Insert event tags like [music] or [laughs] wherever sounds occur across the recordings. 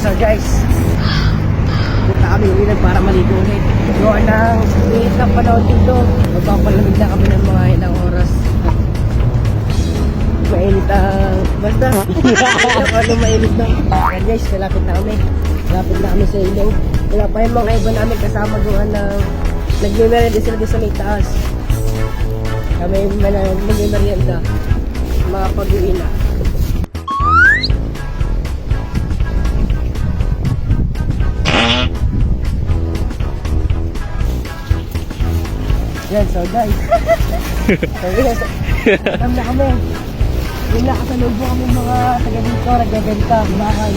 so guys, punta kami ulit para maligo ulit. Gawa ng init ng panahon dito. Magpapalamig na kami ng mga ilang oras. Mainit ang... Basta. [laughs] ano mainit na. Ayan guys, malapit na kami. Malapit na kami sa ilaw. Wala pa yung mga iba namin kasama gawa ng... Nagme-merienda sila sa may taas. Kami nagme-merienda. Mga pag-uwi na. Yan, so guys. [laughs] so guys, alam na kami. Yung nakasalubo kami mga taga dito, nagbebenta, bakal.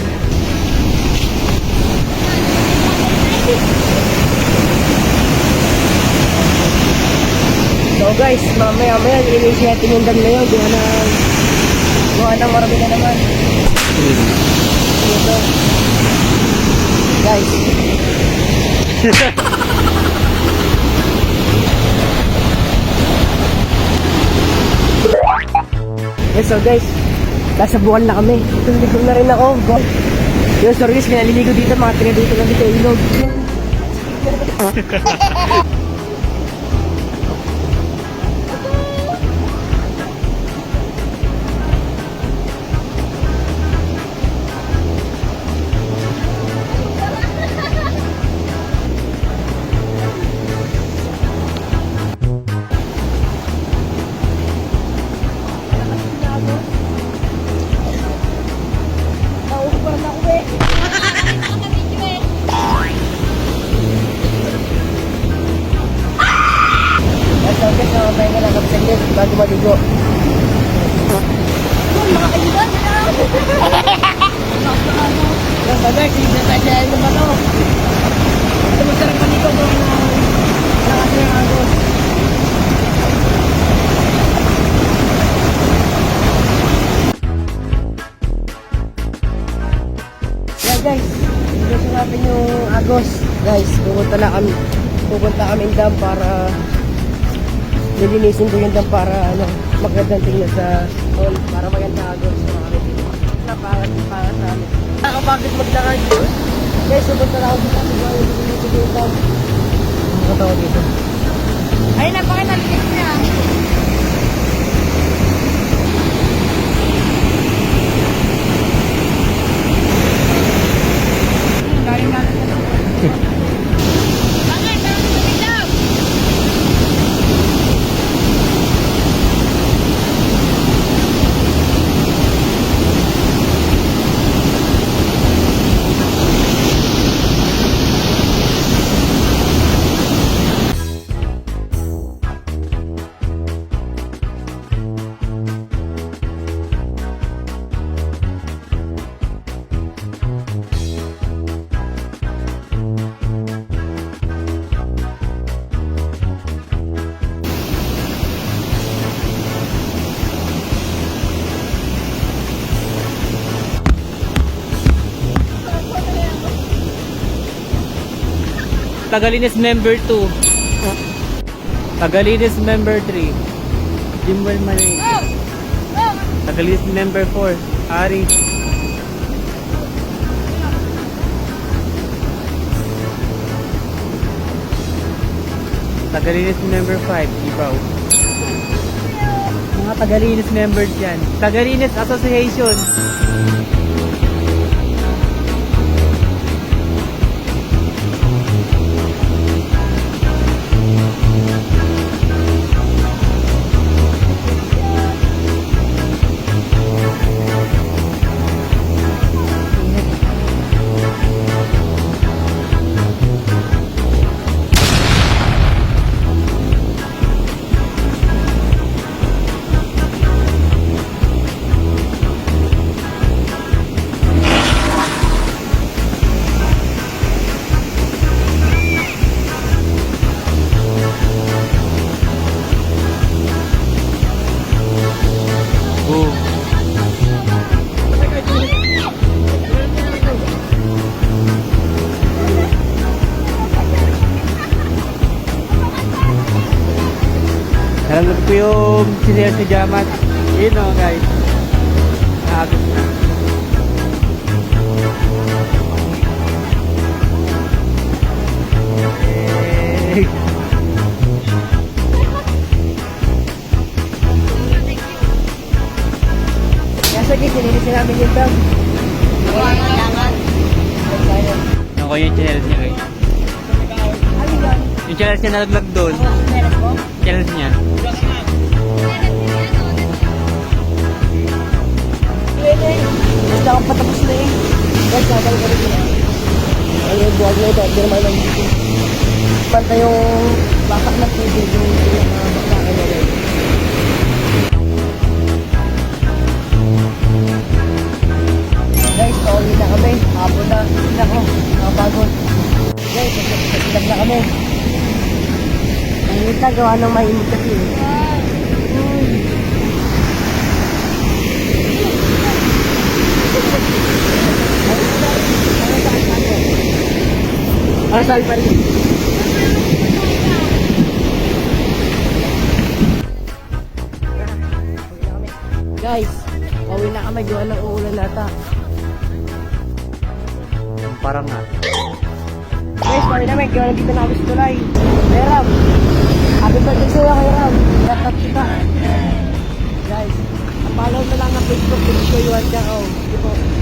So guys, mamaya maya initiating yung dam na yun. Gawa ng, gawa ng marami na naman. Ito. Guys. [laughs] so guys, nasa buwan na kami. Tuligo na rin ako. Go. Yes, sorry guys, pinaliligo dito. Mga tina dito lang dito ilog. Nakapay nga lang kami sa inyo bago maligo. Yes, so guys, hindi na tayo ano ba to? Ito masarap maligo mo na lakas ng agos. Yeah guys, gusto natin yung Agos. Guys, pupunta na kami. Pupunta kami dam para nilinisin ko yung dam para ano, magandang tingnan sa hall. Para maganda Agos. Napangat para sa amin. Nakapagod maglakad. Guys, pupunta na ako dito. Siguro yung dam. Nakatawa dito. Ay, napakinalikit Tagalinis member 2. Tagalinis member 3. Jimwell Malay. Tagalinis member 4. Ari. Tagalinis member 5. Ibaw. Mga tagalinis members yan. Tagalinis Association. Alam ko po yung sinayas ni Jamat. Yun o guys. Nakagod na. Nasa gate, sinilis namin yung dog. Ako yung chinelas niya guys. Yung channel niya nalaglag doon. Channel niya. Basta ako patapos na eh. Guys, sabang ko rin yun. Ano yung buwag na ito? Hindi naman lang dito. Panta yung bakak na tubig yung pinakabakakan gawa ng mahimig kasi. Sabi pa rin? Guys, pauwi na kami. Gawa ng uulan nata. Parang nga. Guys, pauwi na kami. Gawa na dito na kami sa tulay. Meram. Dito yung kay Rob. Dapat kita. Guys, follow mo lang ang Facebook. Dito yung Juan Jao. Dito.